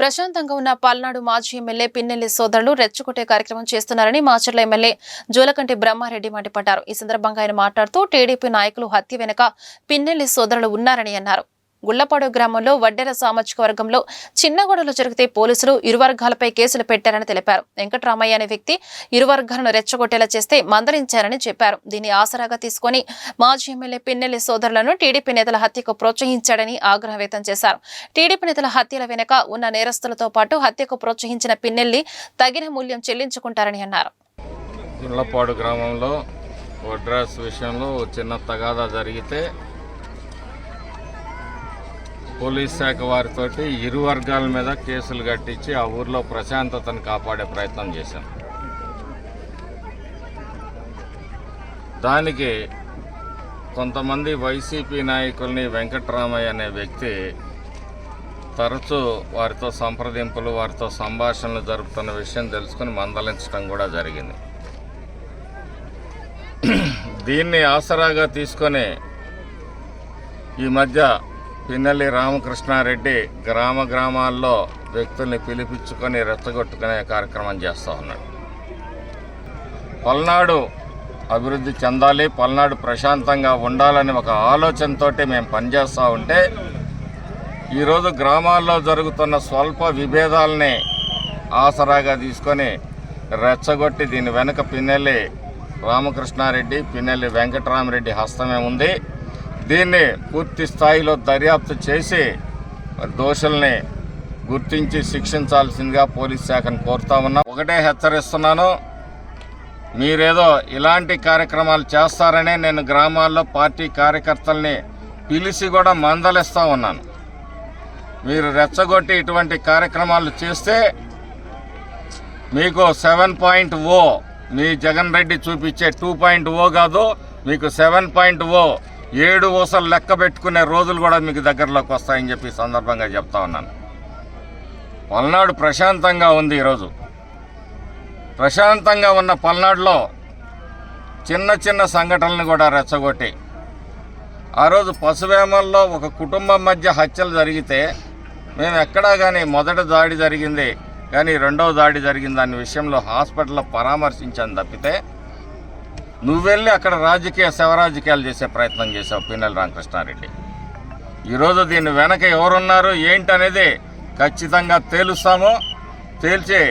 ప్రశాంతంగా ఉన్న పల్నాడు మాజీ ఎమ్మెల్యే పిన్నెల్లి సోదరులు రెచ్చగొట్టే కార్యక్రమం చేస్తున్నారని మాచర్ల ఎమ్మెల్యే జోలకంటి బ్రహ్మారెడ్డి మండిపడ్డారు. ఈ సందర్భంగా ఆయన మాట్లాడుతూ టీడీపీ నాయకులు హత్య వెనుక పిన్నెల్లి సోదరులు ఉన్నారని అన్నారు. గుళ్ళపాడు గ్రామంలో వడ్డెర సామాజిక వర్గంలో చిన్న గొడవలు జరిగితే పోలీసులు ఇరు వర్గాలపై కేసులు పెట్టారని తెలిపారు. వెంకటరామయ్య అనే వ్యక్తి ఇరు వర్గాలను రెచ్చగొట్టేలా చేస్తే మందలించారని చెప్పారు. దీన్ని ఆసరాగా తీసుకొని మాజీ ఎమ్మెల్యే పిన్నెల్లి సోదరులను టీడీపీ నేతల హత్యకు ప్రోత్సహించాడని ఆగ్రహం వ్యక్తం చేశారు. టీడీపీ నేతల హత్యల వెనుక ఉన్న నేరస్తులతో పాటు హత్యకు ప్రోత్సహించిన పిన్నెల్లి తగిన మూల్యం చెల్లించుకుంటారని అన్నారు. గ్రామంలో వడ్రాస్ విషయంలో చిన్న తగాదా జరిగితే పోలీస్ శాఖ వారితోటి ఇరు వర్గాల మీద కేసులు కట్టించి ఆ ఊర్లో ప్రశాంతతను కాపాడే ప్రయత్నం చేశాం. దానికి కొంతమంది వైసీపీ నాయకుల్ని వెంకట్రామయ్య అనే వ్యక్తి తరచూ వారితో సంప్రదింపులు వారితో సంభాషణలు జరుపుతున్న విషయం తెలుసుకుని మందలించడం కూడా జరిగింది. దీన్ని ఆసరాగా తీసుకొని ఈ మధ్య పిన్నెల్లి రామకృష్ణారెడ్డి గ్రామ గ్రామాల్లో వ్యక్తుల్ని పిలిపించుకొని రెచ్చగొట్టుకునే కార్యక్రమం చేస్తూ ఉన్నాడు. పల్నాడు అభివృద్ధి చెందాలి పల్నాడు ప్రశాంతంగా ఉండాలని ఒక ఆలోచనతోటి మేము పనిచేస్తూ ఉంటే ఈరోజు గ్రామాల్లో జరుగుతున్న స్వల్ప విభేదాలని ఆసరాగా తీసుకొని రెచ్చగొట్టి దీని వెనుక పిన్నెల్లి రామకృష్ణారెడ్డి పిన్నెల్లి వెంకటరామరెడ్డి హస్తమే ఉంది. దీన్ని పూర్తి స్థాయిలో దర్యాప్తు చేసి దోషుల్ని గుర్తించి శిక్షించాల్సిందిగా పోలీస్ శాఖను కోరుతా ఉన్నా. ఒకటే హెచ్చరిస్తున్నాను మీరేదో ఇలాంటి కార్యక్రమాలు చేస్తారనే నేను గ్రామాల్లో పార్టీ కార్యకర్తల్ని పిలిచి కూడా మందలిస్తూ ఉన్నాను. మీరు రెచ్చగొట్టి ఇటువంటి కార్యక్రమాలు చేస్తే మీకు సెవెన్ పాయింట్ ఓ మీ జగన్ రెడ్డి చూపించే టూ పాయింట్ ఓ కాదు మీకు సెవెన్ పాయింట్ ఓ ఏడు ఊసలు లెక్క పెట్టుకునే రోజులు కూడా మీకు దగ్గరలోకి వస్తాయని చెప్పి సందర్భంగా చెప్తా ఉన్నాను. పల్నాడు ప్రశాంతంగా ఉంది ఈరోజు. ప్రశాంతంగా ఉన్న పల్నాడులో చిన్న చిన్న సంఘటనలు కూడా రెచ్చగొట్టి ఆ రోజు పశువేమల్లో ఒక కుటుంబం మధ్య హత్యలు జరిగితే మేము ఎక్కడా కానీ మొదట దాడి జరిగింది కానీ రెండవ దాడి జరిగింది అనే విషయంలో హాస్పిటల్లో పరామర్శించాను తప్పితే నువ్వు వెళ్ళి అక్కడ రాజకీయ శవరాజకీయాలు చేసే ప్రయత్నం చేసావు పిన్నెల రామకృష్ణారెడ్డి. ఈరోజు దీని వెనక ఎవరున్నారు ఏంటనేది ఖచ్చితంగా తేలుస్తాము. తేల్చి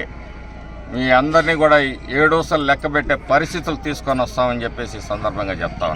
మీ అందరినీ కూడా ఏడోసలు లెక్క పెట్టే పరిస్థితులు తీసుకొని వస్తామని చెప్పేసి సందర్భంగా చెప్తా